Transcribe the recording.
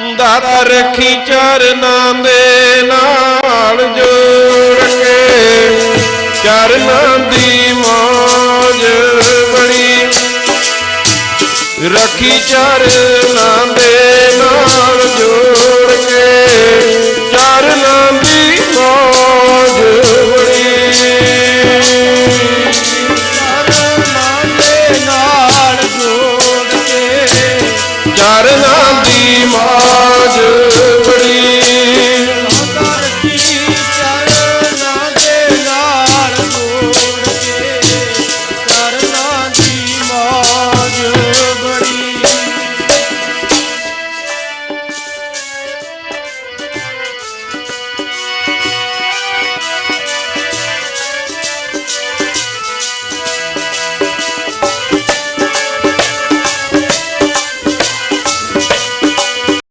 ਦਰ ਰਖੀ ਚਰਨਾਂ ਦੇ ਨਾਲ ਜੋੜ ਕੇ। ਚਰਨਾਂ ਦੀ ਮੋਜ ਬੜੀ ਰਖੀ ਚਰਨਾਂ ਦੇ ਨਾਲ ਜੋੜ ਕੇ। ਚਰਨਾਂ ਦੀ ਮੋਜ ਬੜੀ ਚਰਨਾਂ ਦੇ ਨਾਲ ਜੋੜ ਕੇ। ਚਰਨਾਂ